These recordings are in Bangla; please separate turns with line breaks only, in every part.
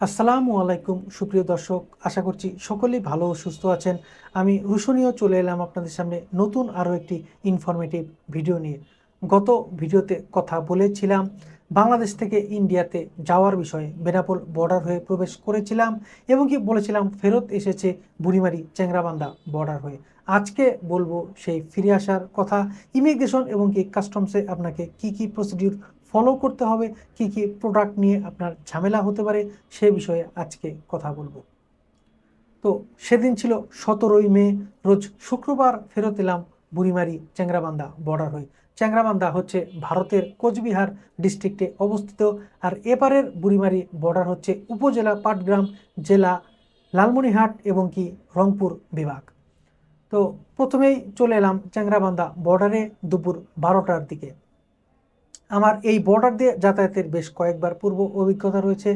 আসসালামু আলাইকুম, সুপ্রিয় দর্শক, আশা করছি সকলেই ভালো ও সুস্থ আছেন। আমি রুশনীয় চলে এলাম আপনাদের সামনে নতুন আরও একটি ইনফরমেটিভ ভিডিও নিয়ে। গত ভিডিওতে কথা বলেছিলাম, বাংলাদেশ থেকে ইন্ডিয়াতে যাওয়ার বিষয়ে বেনাপোল বর্ডার হয়ে প্রবেশ করেছিলাম এবং কি বলেছিলাম, ফেরত এসেছে বুড়িমারি চ্যাংরাবান্ধা বর্ডার হয়ে। আজকে বলব সেই ফিরে আসার কথা ইমিগ্রেশন এবং কি কাস্টমসে আপনাকে কি কি প্রসিডিউর ফলো করতে হবে, কি কি প্রোডাক্ট নিয়ে আপনার ঝামেলা হতে পারে সে বিষয়ে আজকে কথা বলব। তো সেদিন ছিল সতেরোই মে, রোজ শুক্রবার ফেরত এলাম বুড়িমারি চ্যাংরাবান্ধা বর্ডার হয়ে। চ্যাংরাবান্ধা হচ্ছে ভারতের কোচবিহার ডিস্ট্রিক্টে অবস্থিত আর এপারের বুড়িমারি বর্ডার হচ্ছে উপজেলা পাটগ্রাম, জেলা লালমনিহাট এবং কি রংপুর বিভাগ। তো প্রথমেই চলে এলাম চ্যাংরাবান্ধা বর্ডারে দুপুর বারোটার দিকে। আমার এই বর্ডার দিয়ে যাতায়াতের বেশ কয়েকবার পূর্ব অভিজ্ঞতা রয়েছে।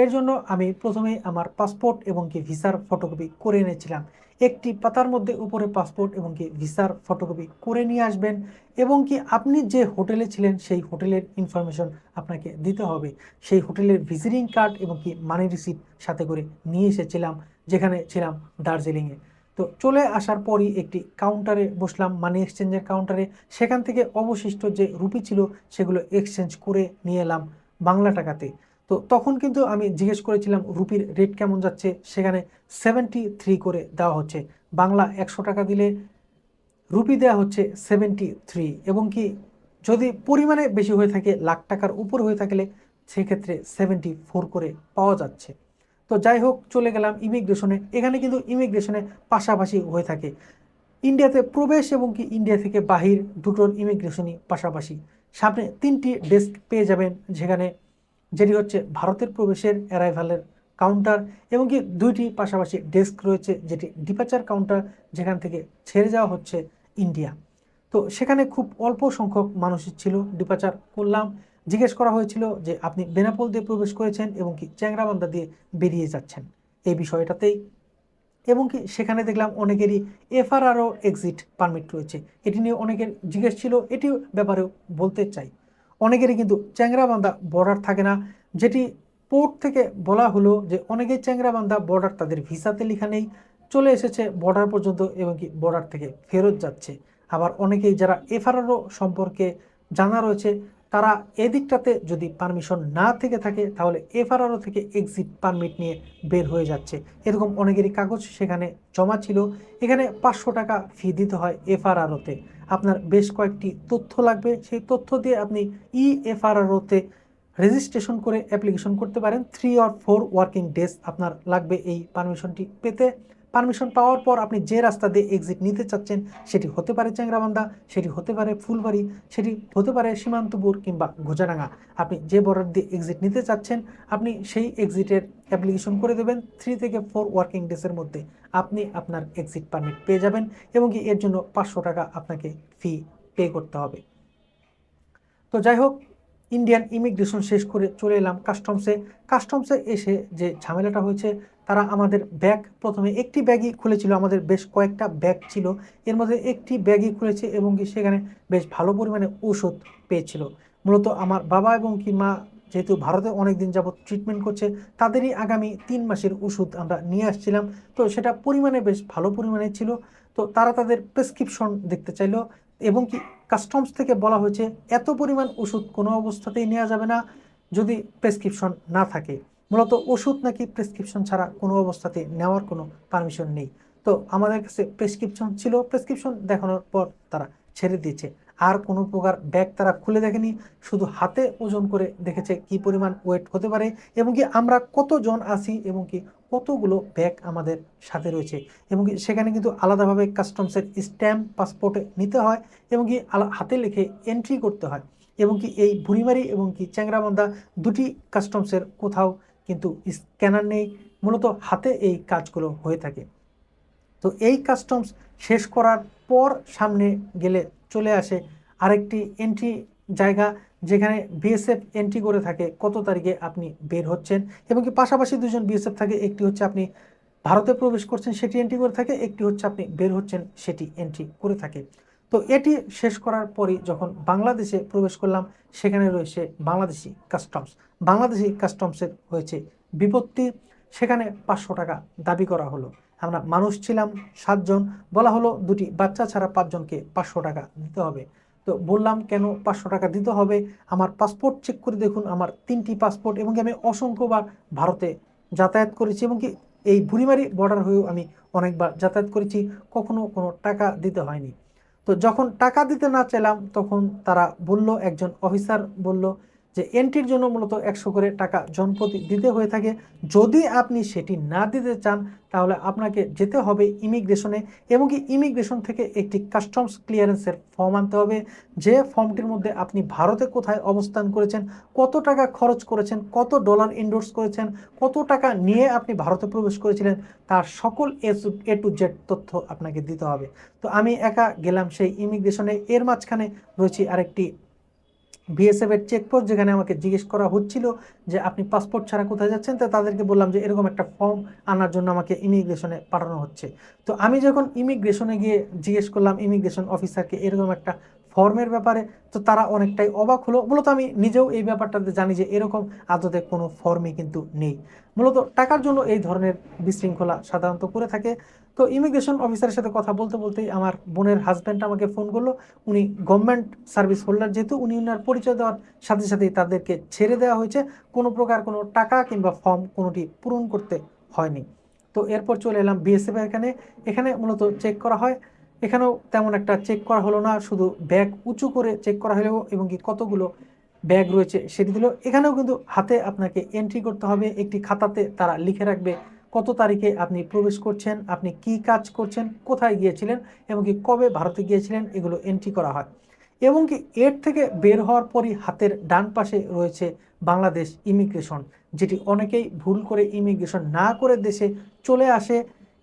এর জন্য আমি প্রথমেই আমার পাসপোর্ট এবং কি ভিসার ফটোকপি করে এনেছিলাম। একটি পাতার মধ্যে উপরে পাসপোর্ট এবং কি ভিসার ফটোকপি করে নিয়ে আসবেন এবং কি আপনি যে হোটেলে ছিলেন সেই হোটেলের ইনফরমেশন আপনাকে দিতে হবে। সেই হোটেলের ভিজিটিং কার্ড এবং কি মানি রিসিপ্ট সাথে করে নিয়ে এসেছিলাম, যেখানে ছিলাম দার্জিলিংয়ে। তো চলে আসার পরই একটি কাউন্টারে বসলাম মানি এক্সচেঞ্জের কাউন্টারে সেখান থেকে অবশিষ্ট যে রুপি ছিল, সেগুলো এক্সচেঞ্জ করে নিয়ে এলাম বাংলা টাকাতে। তো তখন কিন্তু আমি জিজ্ঞেস করেছিলাম, রুপির রেট কেমন যাচ্ছে? সেখানে সেভেন্টি থ্রি করে দেওয়া হচ্ছে। বাংলা একশো টাকা দিলে রুপি দেওয়া হচ্ছে সেভেন্টি থ্রি এবং কি, যদি পরিমাণে বেশি হয়ে থাকে, লাখ টাকার উপর হয়ে থাকলে, সেক্ষেত্রে সেভেন্টি ফোর করে পাওয়া যাচ্ছে। তো যাই হোক, চলে গেলাম ইমিগ্রেশনে। এখানে কিন্তু ইমিগ্রেশনে পাশাপাশি হয়ে থাকে। ইন্ডিয়াতে প্রবেশ এবং কি ইন্ডিয়া থেকে বাহির দুটোর ইমিগ্রেশনই পাশাপাশি। সামনে তিনটি ডেস্ক পেয়ে যাবেন যেখানে, যেটি হচ্ছে ভারতের প্রবেশের অ্যারাইভালের কাউন্টার এবং কি দুইটি পাশাপাশি ডেস্ক রয়েছে, যেটি ডিপাচার কাউন্টার যেখান থেকে ছেড়ে যাওয়া হচ্ছে ইন্ডিয়া। তো সেখানে খুব অল্প সংখ্যক মানুষই ছিল ডিপাচার করলাম। জিজ্ঞেস করা হয়েছিল যে আপনি বেনাপোল দিয়ে প্রবেশ করেছেন এবং কি চ্যাংরাবান্ধা দিয়ে বেরিয়ে যাচ্ছেন। এই বিষয়টাতেই এবং কি সেখানে দেখলাম অনেকেরই এফআরআরও এক্সিট পারমিট রয়েছে। এটি নিয়ে অনেকের জিজ্ঞেস ছিল এটি ব্যাপারেও বলতে চাই। অনেকেরই কিন্তু চ্যাংরাবান্ধা বর্ডার থাকে না, যেটি পোর্ট থেকে বলা হলো যে অনেকেই চ্যাংরাবান্ধা বর্ডার তাদের ভিসাতে লেখা নেই, চলে এসেছে বর্ডার পর্যন্ত এবং কি বর্ডার থেকে ফেরত যাচ্ছে। আবার অনেকেই যারা এফআরআরও সম্পর্কে জানা রয়েছে তারা এদিকটাতে যদি পারমিশন না থেকে থাকে, তাহলে এফআরআরও থেকে এক্সিট পারমিট নিয়ে বের হয়ে যাচ্ছে। এরকম অনেকেরই কাগজ সেখানে জমা ছিল। এখানে পাঁচশো টাকা ফি দিতে হয় এফআরআরওতে। আপনার বেশ কয়েকটি তথ্য লাগবে। সেই তথ্য দিয়ে আপনি ই এফআরআরওতে রেজিস্ট্রেশন করে অ্যাপ্লিকেশন করতে পারেন। Three or four working days আপনার লাগবে এই পারমিশনটি পেতে। পারমিশন পাওয়ার পর আপনি যে রাস্তা দিয়ে এক্সিট নিতে চাচ্ছেন, সেটি হতে পারে চ্যাংরাবান্ধা, সেটি হতে পারে ফুলবাড়ি, সেটি হতে পারে সীমান্তপুর কিংবা গোজারাঙ্গা আপনি যে বর্ডার দিয়ে এক্সিট নিতে চাচ্ছেন, আপনি সেই এক্সিটের অ্যাপ্লিকেশন করে দেবেন। থ্রি থেকে ফোর ওয়ার্কিং ডেসের মধ্যে আপনি আপনার এক্সিট পারমিট পেয়ে যাবেন এবং কি এর জন্য পাঁচশো টাকা আপনাকে ফি পে করতে হবে। তো যাই হোক ইন্ডিয়ান ইমিগ্রেশন শেষ করে চলে এলাম কাস্টমসে কাস্টমসে এসে যে ঝামেলাটা হয়েছে তারা আমাদের ব্যাগ, প্রথমে একটি ব্যাগই খুলেছিল, আমাদের বেশ কয়েকটা ব্যাগ ছিল। এর মধ্যে একটি ব্যাগই খুলেছে এবং কি সেখানে বেশ ভালো পরিমাণে ওষুধ পেয়েছিল। মূলত আমার বাবা এবং কি মা যেহেতু ভারতে অনেক দিন যাবৎ ট্রিটমেন্ট করছে, তাদেরই আগামী তিন মাসের ওষুধ আমরা নিয়ে আসছিলাম। তো সেটা পরিমাণে বেশ ভালো পরিমাণে ছিল। তো তারা তাদের প্রেসক্রিপশন দেখতে চাইলো এবং কি কাস্টমস থেকে বলা হয়েছে, এত পরিমাণ ওষুধ কোনো অবস্থাতেই নেওয়া যাবে না যদি প্রেসক্রিপশন না থাকে। মূলত ওষুধ নাকি প্রেসক্রিপশন ছাড়া কোনো অবস্থাতে নেওয়ার কোনো পারমিশন নেই। তো আমাদের কাছে প্রেসক্রিপশন ছিল, প্রেসক্রিপশন দেখানোর পর তারা ছেড়ে দিয়েছে। আর কোনো প্রকার ব্যাগ তারা খুলে দেখেনি, শুধু হাতে ওজন করে দেখেছে কি পরিমাণ ওয়েট হতে পারে এবং কি আমরা কতজন আছি এবং কি কতগুলো ব্যাগ আমাদের সাথে রয়েছে এবং কি সেখানে কিন্তু আলাদাভাবে কাস্টমসের স্ট্যাম্প পাসপোর্টে নিতে হয় এবং কি হাতে লিখে এন্ট্রি করতে হয় এবং কি এই বুড়িমারি এবং কি চ্যাংরাবান্ধা দুটি কাস্টমসের কোথাও কিন্তু স্ক্যানার নেই, মূলত হাতে এই কাজগুলো হয়ে থাকে। তো এই কাস্টমস শেষ করার পর সামনে গেলে চলে আসে আরেকটি এন্ট্রি জায়গা যেখানে বিএসএফ এন্ট্রি করে থাকে কত তারিখে আপনি বের হচ্ছেন এবং কি পাশাপাশি দুজন বিএসএফ থাকে, একটি হচ্ছে আপনি ভারতে প্রবেশ করছেন, সেটি এন্ট্রি করে থাকে, একটি হচ্ছে আপনি বের হচ্ছেন, সেটি এন্ট্রি করে থাকে। তো এটি শেষ করার পরই যখন বাংলাদেশে প্রবেশ করলাম, সেখানে রয়েছে বাংলাদেশি কাস্টমস। বাংলাদেশি কাস্টমসের হয়েছে বিপত্তি। সেখানে পাঁচশো টাকা দাবি করা হলো। আমরা মানুষ ছিলাম সাতজন। বলা হলো দুটি বাচ্চা ছাড়া পাঁচজনকে পাঁচশো টাকা দিতে হবে। তো বললাম, কেন পাঁচশো টাকা দিতে হবে? আমার পাসপোর্ট চেক করে দেখুন, আমার তিনটি পাসপোর্ট এবং আমি অসংখ্যবার ভারতে যাতায়াত করেছি এবং কি এই বুড়িমারি বর্ডার হয়েও আমি অনেকবার যাতায়াত করেছি। কখনো কোনো টাকা দিতে হয়নি। তো যখন টাকা দিতে না চাইলাম তখন তারা বলল একজন অফিসার বলল যে এন্ট্রির জন্য মূলত একশো করে টাকা জনপ্রতি দিতে হয়ে থাকে। যদি আপনি সেটি না দিতে চান, তাহলে আপনাকে যেতে হবে ইমিগ্রেশনে এবং কি ইমিগ্রেশন থেকে একটি কাস্টমস ক্লিয়ারেন্সের ফর্ম আনতে হবে। যে ফর্মটির মধ্যে আপনি ভারতে কোথায় অবস্থান করেছেন, কত টাকা খরচ করেছেন, কত ডলার এন্ডোর্স করেছেন, কত টাকা নিয়ে আপনি ভারতে প্রবেশ করেছিলেন, তার সকল এ টু জেড তথ্য আপনাকে দিতে হবে। তো আমি একা গেলাম সেই ইমিগ্রেশনে। এর মাঝখানে রয়েছে আরেকটি বিএসএফ এর চেকপোস্ট যেখানে আমাকে জিজ্ঞেস করা হচ্ছিল যে আপনি পাসপোর্ট ছাড়া কোথায় যাচ্ছেন, তো তাদেরকে বললাম যে এরকম একটা ফর্ম আনার জন্য আমাকে ইমিগ্রেশনে পাঠানো হচ্ছে। তো আমি যখন ইমিগ্রেশনে গিয়ে জিজ্ঞেস করলাম ইমিগ্রেশন অফিসারকে এরকম একটা ফর্মের ব্যাপারে, তো তারা অনেকটাই অবাক হলো। মূলত আমি নিজেও এই ব্যাপারটাতে জানি যে এরকম আদতে কোনো ফর্মই কিন্তু নেই। মূলত টাকার জন্য এই ধরনের বিশৃঙ্খলা সাধারণত করে থাকে। তো ইমিগ্রেশন অফিসারের সাথে কথা বলতে বলতেই আমার বোনের হাজব্যান্ড আমাকে ফোন করল। উনি গভর্নমেন্ট সার্ভিস হোল্ডার যেহেতু, উনি উনার পরিচয় দেওয়ার সাথে সাথেই তাদেরকে ছেড়ে দেওয়া হয়েছে। কোনো প্রকার কোনো টাকা কিংবা ফর্ম কোনোটি পূরণ করতে হয়নি। তো এরপর চলে এলাম বিএসএফ এখানে। এখানে মূলত চেক করা হয়। এখানেও তেমন একটা চেক করা হলো না, শুধু ব্যাগ উঁচু করে চেক করা হলো এবং কি কতগুলো ব্যাগ রয়েছে সেটি দিল। এখানেও কিন্তু হাতে আপনাকে এন্ট্রি করতে হবে, একটি খাতাতে তারা লিখে রাখবে কত তারিখে আপনি প্রবেশ করছেন, আপনি কি কাজ করছেন, কোথায় গিয়েছিলেন এবং কি কবে ভারতে গিয়েছিলেন, এগুলো এন্ট্রি করা হয়। এবং কি এর থেকে বের হওয়ার পরই হাতের ডান পাশে রয়েছে বাংলাদেশ ইমিগ্রেশন যেটি অনেকেই ভুল করে ইমিগ্রেশন না করে দেশে চলে আসে।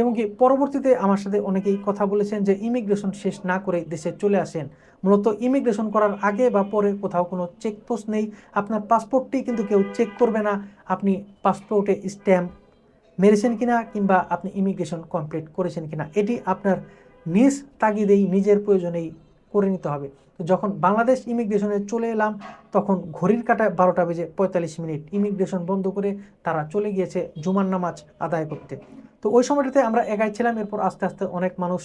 এবং কি পরবর্তীতে আমার সাথে অনেকেই কথা বলেছেন যে ইমিগ্রেশন শেষ না করে দেশে চলে আসেন। মূলত ইমিগ্রেশন করার আগে বা পরে কোথাও কোনো চেকপোস্ট নেই। আপনার পাসপোর্টটি কিন্তু কেউ চেক করবে না। আপনি পাসপোর্টে স্ট্যাম্প মেরেছেন কিনা কিংবা আপনি ইমিগ্রেশন কমপ্লিট করেছেন কিনা, এটি আপনার নিজ তাগিদেই, নিজের প্রয়োজনেই করে নিতে হবে। তো যখন বাংলাদেশ ইমিগ্রেশনে চলে এলাম, তখন ঘড়ির কাটায় বারোটা বেজে পঁয়তাল্লিশ মিনিট ইমিগ্রেশন বন্ধ করে তারা চলে গিয়েছে জুমার নামাজ আদায় করতে। তো ওই সময়টাতে আমরা একাই ছিলাম, এরপর আস্তে আস্তে অনেক মানুষ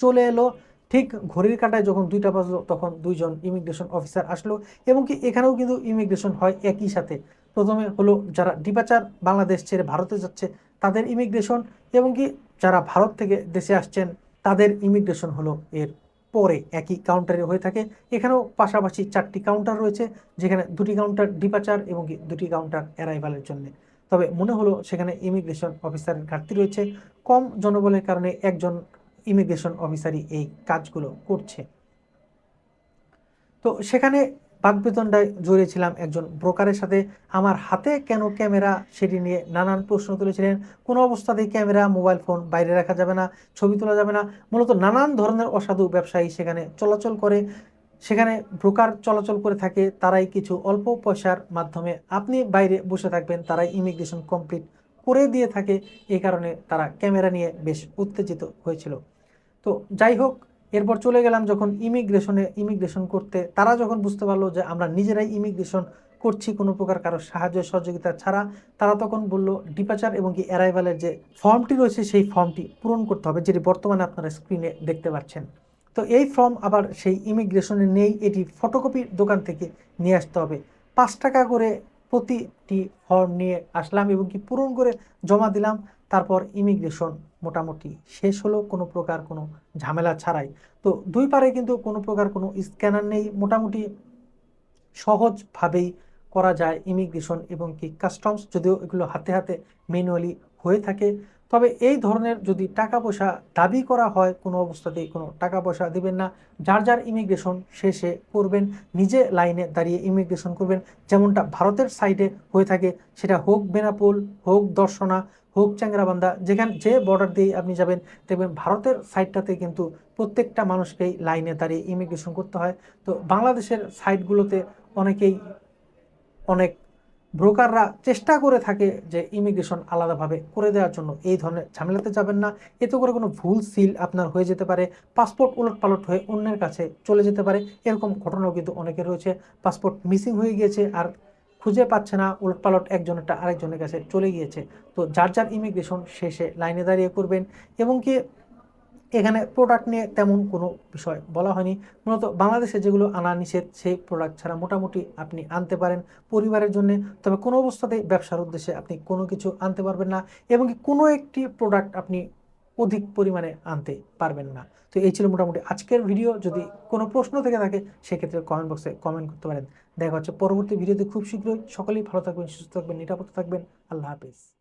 চলে এলো। ঠিক ঘড়ির কাটায় যখন দুইটা বাজলো, তখন দুইজন ইমিগ্রেশন অফিসার আসলো এবং কি এখানেও কিন্তু ইমিগ্রেশন হয় একই সাথে। প্রথমে হলো যারা ডিপাচার বাংলাদেশ ছেড়ে ভারতে যাচ্ছে, তাদের ইমিগ্রেশন এবং কি যারা ভারত থেকে দেশে আসছেন, তাদের ইমিগ্রেশন হলো এর পরে একই কাউন্টারে হয়ে থাকে। এখানেও পাশাপাশি চারটি কাউন্টার রয়েছে, যেখানে দুটি কাউন্টার ডিপাচার এবং কি দুটি কাউন্টার অ্যারাইভালের জন্য। তবে মনে হলো সেখানে ইমিগ্রেশন অফিসারের ঘাটতি রয়েছে। কম জনবলের কারণে একজন ইমিগ্রেশন অফিসারই এই কাজগুলো করছে। তো সেখানে বাগবেতনটায় জড়িয়েছিলাম একজন ব্রোকারের সাথে। আমার হাতে কেন ক্যামেরা সেটি নিয়ে নানান প্রশ্ন তুলেছিলেন। কোনো অবস্থাতেই ক্যামেরা, মোবাইল ফোন বাইরে রাখা যাবে না, ছবি তোলা যাবে না। মূলত নানান ধরনের অসাধু ব্যবসায়ী সেখানে চলাচল করে। সেখানে ব্রোকার চলাচল করে থাকে, তারাই কিছু অল্প পয়সার মাধ্যমে আপনি বাইরে বসে থাকবেন, তারাই ইমিগ্রেশন কমপ্লিট করে দিয়ে থাকে। এই কারণে তারা ক্যামেরা নিয়ে বেশ উত্তেজিত হয়েছিল। তো যাই হোক, এরপর চলে গেলাম যখন ইমিগ্রেশনে ইমিগ্রেশন করতে। তারা যখন বুঝতে পারল যে আমরা নিজেরাই ইমিগ্রেশন করছি কোনো প্রকার কারও সাহায্য সহযোগিতা ছাড়া, তারা তখন বলল ডিপাচার এবং কি অ্যারাইভালের যে ফর্মটি রয়েছে, সেই ফর্মটি পূরণ করতে হবে, যেটি বর্তমানে আপনারা স্ক্রিনে দেখতে পাচ্ছেন। তো এই ফর্ম আবার সেই ইমিগ্রেশনে নেই, এটি ফটোকপির দোকান থেকে নিয়ে আসতে হবে। পাঁচ টাকা করে প্রতিটি ফর্ম নিয়ে আসলাম এবং কি পূরণ করে জমা দিলাম, তারপর ইমিগ্রেশন মোটামুটি শেষ হলো, কোনো প্রকার কোনো ঝামেলা ছাড়াই। তো দুই পারে কিন্তু কোনো প্রকার কোনো স্ক্যানার নেই, মোটামুটি সহজভাবেই করা যায় ইমিগ্রেশন এবং কি কাস্টমস যদিও এগুলো হাতে হাতে ম্যানুয়ালি হয়ে থাকে। তবে এই ধরনের যদি টাকা পয়সা দাবি করা হয়, কোনো অবস্থাতেই কোনো টাকা পয়সা দিবেন না। যার যার ইমিগ্রেশন শেষে করবেন, নিজে লাইনে দাঁড়িয়ে ইমিগ্রেশন করবেন, যেমনটা ভারতের সাইডে হয়ে থাকে, সেটা হোক বেনাপোল, হোক দর্শনা, হোক চ্যাংরাবান্ধা যেখানে যে বর্ডার দিয়ে আপনি যাবেন, দেখবেন ভারতের সাইডটাতে কিন্তু প্রত্যেকটা মানুষকেই লাইনে দাঁড়িয়ে ইমিগ্রেশন করতে হয়। তো বাংলাদেশের সাইডগুলোতে অনেকেই অনেক ব্রোকাররা চেষ্টা করে থাকে যে ইমিগ্রেশন আলাদাভাবে করে দেওয়ার জন্য। এই ধরনের ঝামেলাতে যাবেন না। এতে করে কোনো ভুল সিল আপনার হয়ে যেতে পারে। পাসপোর্ট উলট পালট হয়ে অন্যের কাছে চলে যেতে পারে। এরকম ঘটনাও কিন্তু অনেকের রয়েছে। পাসপোর্ট মিসিং হয়ে গিয়েছে আর খুঁজে পাচ্ছে না। উলটপালট একজনেরটা আরেকজনের কাছে চলে গিয়েছে। তো যার যার ইমিগ্রেশন শেষে লাইনে দাঁড়িয়ে করবেন। এবং কি এখানে প্রোডাক্ট নিয়ে তেমন কোনো বিষয় বলা হয়নি। মূলত বাংলাদেশে যেগুলো আনা নিষেধ, সেই প্রোডাক্ট ছাড়া মোটামুটি আপনি আনতে পারেন পরিবারের জন্য। তবে কোনো অবস্থাতেই ব্যবসার উদ্দেশ্যে আপনি কোনো কিছু আনতে পারবেন না এবং কোনো একটি প্রোডাক্ট আপনি অধিক পরিমাণে আনতে পারবেন না। তো এই ছিল মোটামুটি আজকের ভিডিও যদি কোনো প্রশ্ন থেকে থাকে, সেক্ষেত্রে কমেন্ট বক্সে কমেন্ট করতে পারেন। দেখা হচ্ছে পরবর্তী ভিডিওতে খুব শীঘ্রই। সকলেই ভালো থাকবেন, সুস্থ থাকবেন, নিরাপদ থাকবেন। আল্লাহ হাফিজ।